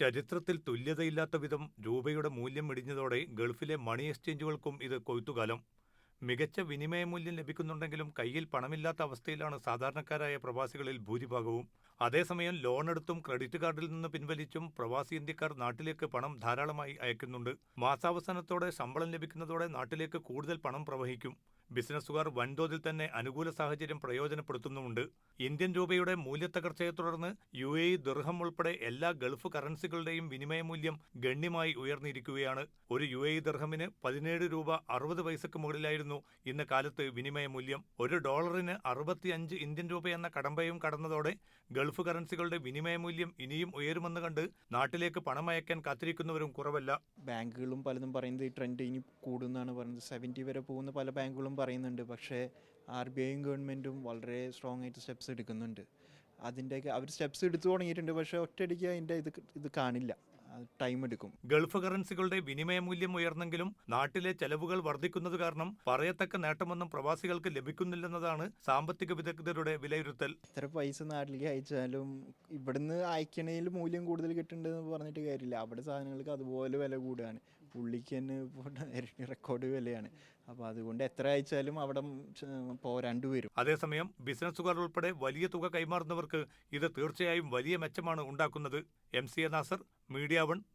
ചരിത്രത്തിൽ തുല്യതയില്ലാത്ത വിധം രൂപയുടെ മൂല്യം ഇടിഞ്ഞതോടെ ഗൾഫിലെ മണി എക്സ്ചേഞ്ചുകൾക്കും ഇത് കൊയ്ത്തുകാലം. മികച്ച വിനിമയ മൂല്യം ലഭിക്കുന്നുണ്ടെങ്കിലും കയ്യിൽ പണമില്ലാത്ത അവസ്ഥയിലാണ് സാധാരണക്കാരായ പ്രവാസികളിൽ ഭൂരിഭാഗവും. അതേസമയം ലോണെടുത്തും ക്രെഡിറ്റ് കാർഡിൽ നിന്ന് പിൻവലിച്ചും പ്രവാസി ഇന്ത്യക്കാർ നാട്ടിലേക്ക് പണം ധാരാളമായി അയക്കുന്നുണ്ട്. മാസാവസാനത്തോടെ ശമ്പളം ലഭിക്കുന്നതോടെ നാട്ടിലേക്ക് കൂടുതൽ പണം പ്രവഹിക്കും. ബിസിനസ്സുകാർ വൻതോതിൽ തന്നെ അനുകൂല സാഹചര്യം പ്രയോജനപ്പെടുത്തുന്നുമുണ്ട്. ഇന്ത്യൻ രൂപയുടെ മൂല്യത്തകർച്ചയെ തുടർന്ന് യു എ ഇ ദിർഹം ഉൾപ്പെടെ എല്ലാ ഗൾഫ് കറൻസികളുടെയും വിനിമയ മൂല്യം ഗണ്യമായി ഉയർന്നിരിക്കുകയാണ്. ഒരു യു എ ഇ ദിർഹമിന് പതിനേഴ് രൂപ അറുപത് പൈസക്ക് മുകളിലായിരുന്നു ഇന്ന് കാലത്ത് വിനിമയ മൂല്യം. ഒരു ഡോളറിന് അറുപത്തിയഞ്ച് ഇന്ത്യൻ രൂപ എന്ന കടമ്പയും കടന്നതോടെ ഗൾഫ് കറൻസികളുടെ വിനിമയ മൂല്യം ഇനിയും ഉയരുമെന്ന് കണ്ട് നാട്ടിലേക്ക് പണം അയക്കാൻ കാത്തിരിക്കുന്നവരും കുറവല്ല. ബാങ്കുകളും പലതും പറയുന്നത് ഈ ട്രെൻഡ് ഇനി കൂടുന്നാണ് പറയുന്നത്. സെവന്റി വരെ പോകുന്ന പല ബാങ്കുകളും പറയുന്നുണ്ട്. പക്ഷേ ആർ ബി ഐയും ഗവൺമെന്റും വളരെ സ്ട്രോങ് ആയിട്ട് സ്റ്റെപ്സ് എടുക്കുന്നുണ്ട്. അതിന്റെയൊക്കെ അവർ സ്റ്റെപ്സ് എടുത്തു തുടങ്ങിയിട്ടുണ്ട്. പക്ഷേ ഒറ്റയടിക്ക് അതിന്റെ ഇത് ഇത് കാണില്ല. ടൈം എടുക്കും. ഗൾഫ് കറൻസികളുടെ വിനിമയ മൂല്യം ഉയർന്നെങ്കിലും നാട്ടിലെ ചെലവുകൾ വർദ്ധിക്കുന്നത് കാരണം പറയത്തക്ക നേട്ടമൊന്നും പ്രവാസികൾക്ക് ലഭിക്കുന്നില്ലെന്നതാണ് സാമ്പത്തിക വിദഗ്ധരുടെ വിലയിരുത്തൽ. ഇത്ര പൈസ നാട്ടിലേക്ക് അയച്ചാലും ഇവിടുന്ന് അയക്കണതിൽ മൂല്യം കൂടുതൽ കിട്ടുന്നുണ്ടെന്ന് പറഞ്ഞിട്ട് കാര്യമില്ല. അവിടെ സാധനങ്ങൾക്ക് അതുപോലെ വില കൂടുകയാണ് പുള്ളിക്ക് തന്നെ റെക്കോർഡ് വിലയാണ്. അപ്പോൾ അതുകൊണ്ട് എത്ര അയച്ചാലും അവിടെ പോരാണ്ട് വരും. അതേസമയം ബിസിനസ്സുകാർ ഉൾപ്പെടെ വലിയ തുക കൈമാറുന്നവർക്ക് ഇത് തീർച്ചയായും വലിയ മെച്ചമാണ് ഉണ്ടാക്കുന്നത്. M C A Nasar media one